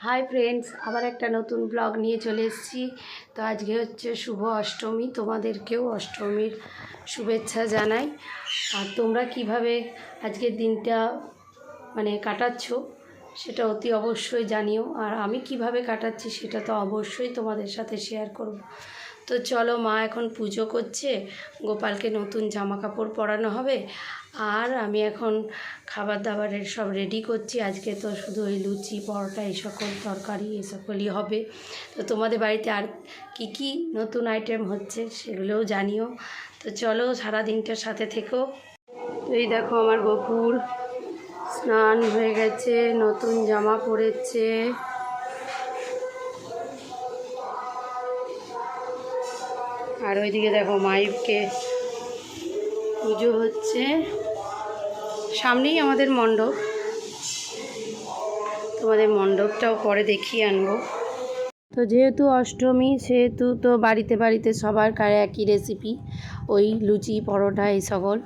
Hi friends আবার একটা নতুন ব্লগ নিয়ে চলে এসেছি। তো আজকে হচ্ছে শুভ অষ্টমী, তোমাদেরকেও অষ্টমীর শুভেচ্ছা জানাই। আর তোমরা কীভাবে আজকের দিনটা মানে কাটাচ্ছ, সেটা অতি অবশ্যই জানিও। আর আমি কীভাবে কাটাচ্ছি, সেটা তো অবশ্যই তোমাদের সাথে শেয়ার করব। তো চলো মা এখন পুজো করছে, গোপালকে নতুন জামা কাপড় পরানো হবে, আর আমি এখন খাবার দাবারের সব রেডি করছি, আজকে তো শুধু ওই লুচি, পরোটা, এই সকল তরকারি, এই সকলই হবে, তো তোমাদের বাড়িতে আর কি কি নতুন আইটেম হচ্ছে সেগুলোও জানিও, তো চলো সারা দিনটার সাথে থেকো। এই দেখো আমার গোপুর, স্নান হয়ে গেছে, নতুন জামা পরেছে আর ওইদিকে দেখো মাইবকে পুজো হচ্ছে। সামনেই আমাদের মণ্ডপ। তোমাদের মণ্ডপটাও পরে দেখিয়ে আনব। তো যেহেতু অষ্টমী, সেহেতু তো বাড়িতে বাড়িতে সবার কারে একই রেসিপি ওই লুচি, পরোটা, এই সকল।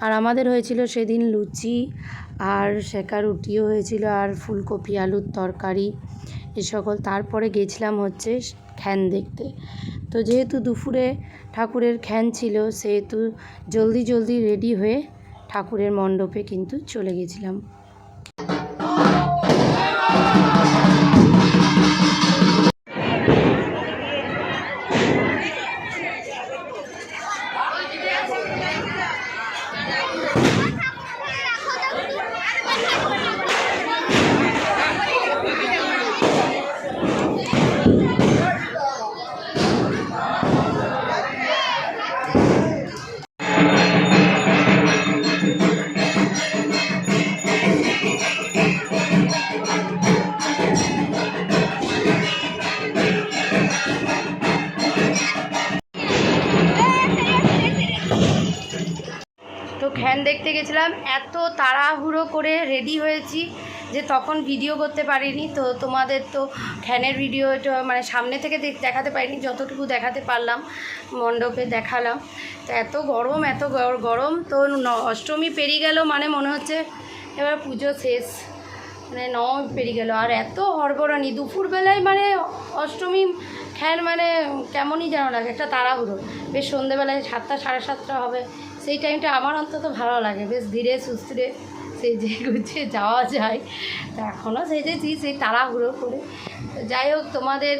আর আমাদের হয়েছিল সেদিন লুচি, আর সেকা রুটিও হয়েছিল, আর ফুলকপি, আলুর তরকারি, এ সকল। তারপরে গেছিলাম হচ্ছে খ্যান দেখতে। তো যেহেতু দুপুরে ঠাকুরের খ্যান ছিল, সেহেতু জলদি জলদি রেডি হয়ে ঠাকুরের মণ্ডপে কিন্তু চলে গেছিলাম। তো খ্যান দেখতে গেছিলাম, এত তাড়াহুড়ো করে রেডি হয়েছি যে তখন ভিডিও করতে পারিনি। তো তোমাদের তো খ্যানের ভিডিও মানে সামনে থেকে দেখ- দেখাতে পারিনি, যতটুকু দেখাতে পারলাম, মণ্ডপে দেখালাম। তো এত গরম এত গরম, তো অষ্টমী পেরিয়ে গেল মানে মনে হচ্ছে এবার পুজো শেষ। মানে নবমী পেরিয়ে গেল, আর এত হড়বড়ানি। দুপুরবেলায় মানে অষ্টমী খ্যান মানে কেমনই যেন লাগে, একটা তাড়াহুড়ো। বেশ সন্ধেবেলায় সাতটা, সাড়ে সাতটা হবে। সেই টাইমটা আমার অন্তত ভালো লাগে। বেশ ধীরে সুস্থিরে সেজে গুছিয়ে যাওয়া যায়। তো এখনও সেজেছি, সেই তাড়াহুড়ো করে। যাই হোক, তোমাদের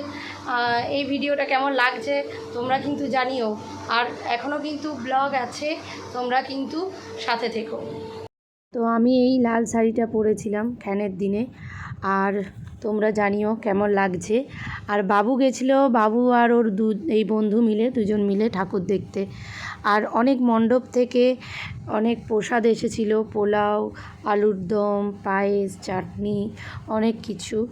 এই ভিডিওটা কেমন লাগছে তোমরা কিন্তু জানিও। আর এখনও কিন্তু ব্লগ আছে, তোমরা কিন্তু সাথে থেকো। তো আমি এই লাল শাড়িটা পরেছিলাম ফ্যানের দিনে। আর তোমরা জানিও কেমন লাগছে। আর বাবু গেছিল, বাবু আর ওর দু, এই বন্ধু মিলে, দুজন মিলে ঠাকুর দেখতে। আর অনেক মণ্ডপ থেকে অনেক প্রসাদ এসেছিল, পোলাও, আলুর দম, পায়েস, চাটনি, অনেক কিছু।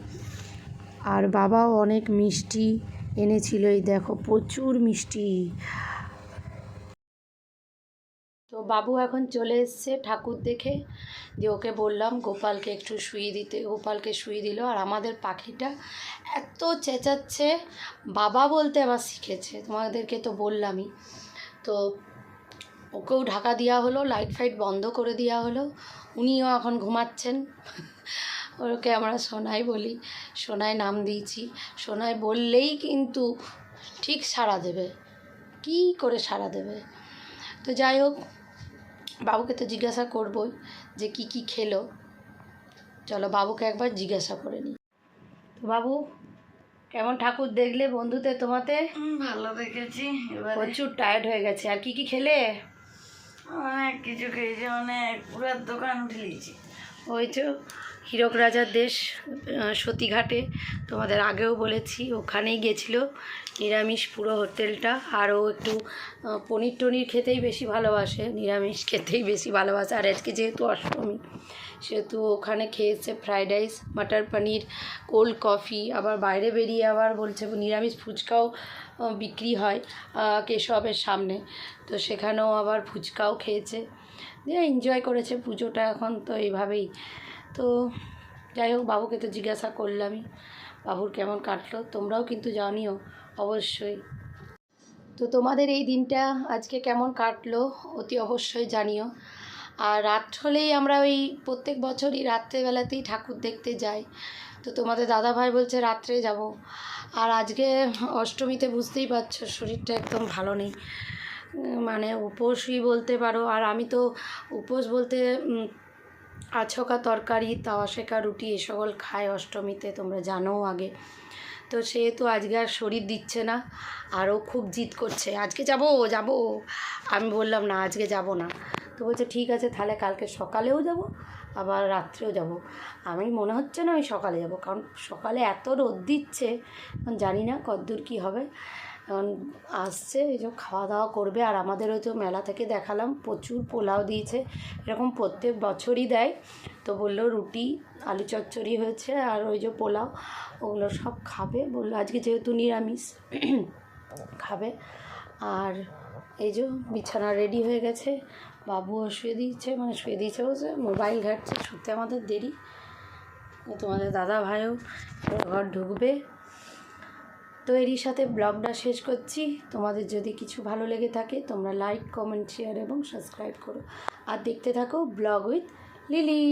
আর বাবাও অনেক মিষ্টি এনেছিল, এই দেখো প্রচুর মিষ্টি। তো বাবু এখন চলে এসছে ঠাকুর দেখে। যে ওকে বললাম, গোপালকে একটু শুয়ে দিতে। গোপালকে শুয়ে দিল। আর আমাদের পাখিটা এত চেঁচাচ্ছে, বাবা বলতে আবার শিখেছে, তোমাদেরকে তো বললামই। তো ওকেও ঢাকা দেওয়া হলো, লাইট ফাইট বন্ধ করে দেওয়া হলো। উনিও এখন ঘুমাচ্ছেন। ওকে আমরা সোনাই বলি, সোনাই নাম দিয়েছি। সোনাই বললেই কিন্তু ঠিক সাড়া দেবে। কী করে সাড়া দেবে? তো যাই হোক বাবুকে তো জিজ্ঞাসা করবই যে কি কি খেলো। চলো বাবুকে একবার জিজ্ঞাসা করে নিই। তো বাবু কেমন ঠাকুর দেখলে বন্ধুতে তোমাতে? ভালো দেখেছি এবার। প্রচুর টায়ার্ড হয়ে গেছে। আর কি কি খেলে? অনেক কিছু খেয়েছি অনেক পুরার দোকান উঠে নিয়েছি ওই তো। হীরক রাজার দেশ সতীঘাটে। তোমাদের আগেও বলেছি, ওখানেই গেছিল। নিরামিষ পুরো হোটেলটা। আরও একটু পনির টনির খেতেই বেশি ভালোবাসে। নিরামিষ খেতেই বেশি ভালোবাসে। আর আজকে যেহেতু অষ্টমী, সেহেতু ওখানে খেয়েছে fried rice matar paneer cold coffee আবার বাইরে বেরিয়ে আবার বলছে, নিরামিষ ফুচকাও বিক্রি হয় কেশবের সামনে। তো সেখানেও আবার ফুচকাও খেয়েছে। এনজয় করেছে পুজোটা এখন, তো এইভাবেই। তো যাই হোক, বাবুকে তো জিজ্ঞাসা করলামই, বাবুর কেমন কাটলো? তোমরাও কিন্তু জানিও, অবশ্যই। তো তোমাদের এই দিনটা আজকে কেমন কাটলো, অতি অবশ্যই জানিও। আর রাত হলেই আমরা ওই প্রত্যেক বছরই রাত্রেবেলাতেই ঠাকুর দেখতে যাই। তো তোমাদের দাদা ভাই বলছে, রাত্রে যাব। আর আজকে অষ্টমীতে বুঝতেই পারছ, শরীরটা একদম ভালো নেই। মানে উপোসই বলতে পারো, আর আমি তো উপোস বলতে আছকা তরকারি তাওয়া শেখা রুটি এ সকল খায় অষ্টমীতে, তোমরা জানো আগে। তো সেহেতু আজকে আর শরীর দিচ্ছে না, আরও খুব জিদ করছে। আজকে যাব যাব। আমি বললাম, না, আজকে যাব না। তো বলছে, ঠিক আছে, তাহলে কালকে সকালেও যাব, আবার রাত্রেও যাব। আমি, মনে হচ্ছে না আমি সকালে যাব, কারণ সকালে এত রোদ দিচ্ছে, জানি না কতদূর কী হবে। এখন আসছে, এই যে খাওয়া দাওয়া করবে। আর আমাদেরও তো মেলা থেকে দেখালাম, প্রচুর পোলাও দিয়েছে। এরকম প্রত্যেক বছরই দেয়। তো বলল রুটি, আলু চচ্চড়ি হয়েছে, আর ওই যে পোলাও, ওগুলো সব খাবে। বলল আজকে যেহেতু নিরামিষ, খাবে। আর এই যে বিছানা রেডি হয়ে গেছে। বাবুও শুয়ে দিয়েছে মানে শুয়ে দিয়েছে বলছে, মোবাইল ঘাটছে, শুতে আমাদের দেরি। তোমাদের দাদা ভাইও ঘর ঢুকবে। তো এরই সাথে ব্লগটা শেষ করছি। তোমাদের যদি কিছু ভালো লেগে থাকে, তোমরা লাইক কমেন্ট শেয়ার এবং সাবস্ক্রাইব করো। আর দেখতে থাকো ব্লগ উইথ লিলি